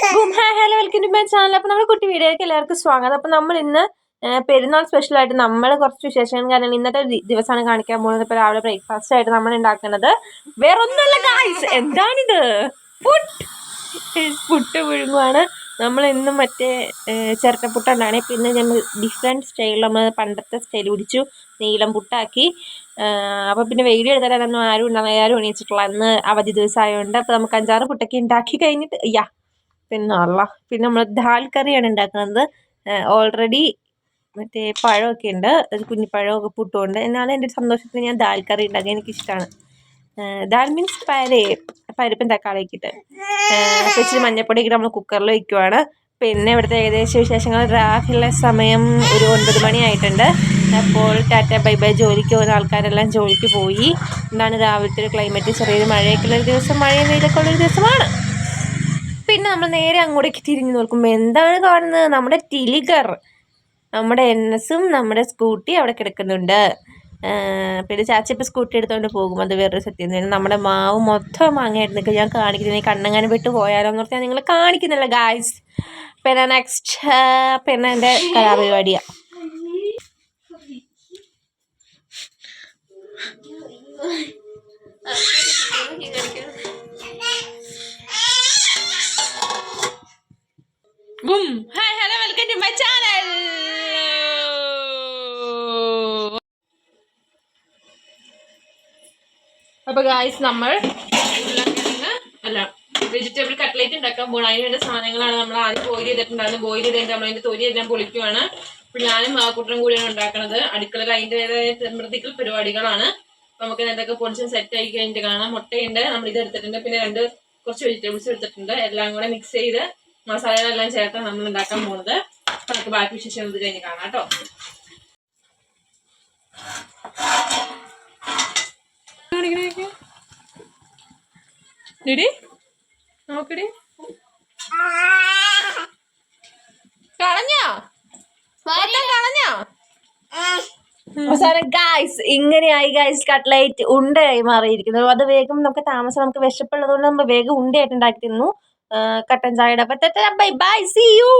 Hello welcome to my channel അപ്പോൾ നമ്മുടെ കുട്ടി വീഡിയോയ്ക്ക് എല്ലാവർക്കും സ്വാഗതം. അപ്പോൾ നമ്മൾ ഇന്ന് പെരുന്നാൾ സ്പെഷ്യൽ ആയിട്ട് നമ്മൾ കുറച്ച് വിശേഷങ്ങൾ കാരണം ഇന്നത്തെ ദിവസമാണ് കാണിക്കാൻ പോകുന്നത്. ഇപ്പോൾ രാവിലെ ബ്രേക്ക്ഫാസ്റ്റ് ആയിട്ട് നമ്മൾ ഉണ്ടാക്കുന്നത്. വേറെ ഒന്നുമല്ല ഗായ്സ് എന്താണിത്? പുട്ട്. പുഴുങ്ങുവാണ്. നമ്മൾ ഇന്നും മറ്റേ ചിരട്ടപ്പുട്ടുണ്ടാണ് പിന്നെ നമ്മൾ ഡിഫറെന്റ് സ്റ്റൈലിൽ നമ്മൾ പണ്ടത്തെ സ്റ്റൈൽ പിടിച്ചു നീളം പുട്ടാക്കി. അപ്പോൾ പിന്നെ വീഡിയോ എടുത്താലൊന്നും ആരും ഉണ്ടാകും ആരും എണീച്ചിട്ടുള്ള അന്ന് അവധി ദിവസം ആയതുകൊണ്ട് അപ്പോൾ നമുക്ക് അഞ്ചാറ് പുട്ടൊക്കെ ഉണ്ടാക്കി കഴിഞ്ഞിട്ട് യാ പിന്നെ അല്ല പിന്നെ നമ്മൾ ദാൽ കറിയാണ് ഉണ്ടാക്കുന്നത് ഓൾറെഡി മറ്റേ പഴമൊക്കെ ഉണ്ട് കുഞ്ഞിപ്പഴമൊക്കെ പുട്ടുകൊണ്ട്. എന്നാലും എന്റെ സന്തോഷത്തിന് ഞാൻ ദാൽ കറി ഉണ്ടാക്കി എനിക്കിഷ്ടമാണ് ദാൽ മീൻസ് പരേ പരിപ്പും തക്കാളിയൊക്കെ ഇട്ട് അപ്പോൾ മഞ്ഞപ്പൊടി ഇട്ട് നമ്മൾ കുക്കറിൽ വയ്ക്കുവാണ് പിന്നെ ഇവിടുത്തെ ഏകദേശ വിശേഷങ്ങൾ. രാവിലെ സമയം ഒരു ഒൻപത് മണിയായിട്ടുണ്ട് അപ്പോൾ ടാറ്റ ബൈ ബൈ ജോലിക്ക് പോകുന്ന ആൾക്കാരെല്ലാം ജോലിക്ക് പോയി. എന്താണ് രാവിലത്തെ ഒരു ക്ലൈമറ്റ്. ചെറിയൊരു മഴയൊക്കെ ഉള്ള ഒരു ദിവസം മഴയും വെയിലൊക്കെ ഉള്ളൊരു ദിവസമാണ്. പിന്നെ നമ്മൾ നേരെ അങ്ങോട്ടേക്ക് തിരിഞ്ഞു നോക്കുമ്പോൾ എന്താണ് കാണുന്നത്? നമ്മുടെ ടിലിഗർ. നമ്മുടെ എൻ എസും നമ്മുടെ സ്കൂട്ടി അവിടെ കിടക്കുന്നുണ്ട്. പിന്നെ ചാച്ചി ഇപ്പോൾ സ്കൂട്ടി എടുത്തുകൊണ്ട് പോകും. അത് വേറൊരു സത്യം തന്നെ. നമ്മുടെ മാവ് മൊത്തം മാങ്ങയായിട്ട് നിൽക്കുക ഞാൻ കാണിക്കുന്നത്. കണ്ണങ്ങാനും വിട്ട് പോയാലോ എന്ന് പറഞ്ഞാൽ നിങ്ങൾ കാണിക്കുന്നില്ല ഗായ്സ് പിന്നെ നെക്സ്റ്റ് പിന്നെ എന്റെ കലാപരിപാടിയാണ് hi hello welcome to my channel അപ്പൊ ഗായ്സ് നമ്മൾ അല്ല വെജിറ്റബിൾ കട്ട്ലേറ്റ് ഉണ്ടാക്കാൻ പോകണം അതിന് വേണ്ട സാധനങ്ങളാണ് നമ്മൾ ആദ്യം ബോയിൽ ചെയ്തിട്ടുണ്ടായിരുന്നു ബോയിൽ ചെയ്തിട്ട് നമ്മൾ അതിന്റെ തൊലി എല്ലാം പൊളിക്കുവാണ്. ഞാനും മാക്കൂട്ടനും കൂടിയാണ് ഉണ്ടാക്കുന്നത് അടുക്കളയിൽ അതിന്റെതായ സമൃദ്ധിക്കൽ പരിപാടികളാണ്. നമുക്ക് എന്തൊക്കെ പൊടിച്ചും സെറ്റ് ആയി കഴിഞ്ഞിട്ട് കാണാം. മുട്ടയുണ്ട് നമ്മൾ ഇത് എടുത്തിട്ടുണ്ട്. പിന്നെ രണ്ട് കുറച്ച് വെജിറ്റബിൾസ് എടുത്തിട്ടുണ്ട്. എല്ലാം കൂടെ മിക്സ് ചെയ്ത് മസാലകളെല്ലാം ചേർത്താണ് നമ്മൾ ഉണ്ടാക്കാൻ പോകുന്നത് നമുക്ക് ബാക്കി വിശേഷം ഇത് കഴിഞ്ഞ് കാണാം കേട്ടോ. നോക്കടി ഗായ്സ് ഇങ്ങനെയായി ഗായ്സ് കട്ട്ലൈറ്റ് ഉണ്ടയായി മാറിയിരിക്കുന്നു. അത് വേഗം നമുക്ക് താമസം നമുക്ക് വിശപ്പുള്ളത് കൊണ്ട് നമ്മൾ വേഗം ഉണ്ടയായിട്ട് ഉണ്ടാക്കി തിന്നു. കട്ടൻ ചായയുടെ ബൈ ബൈ സി യു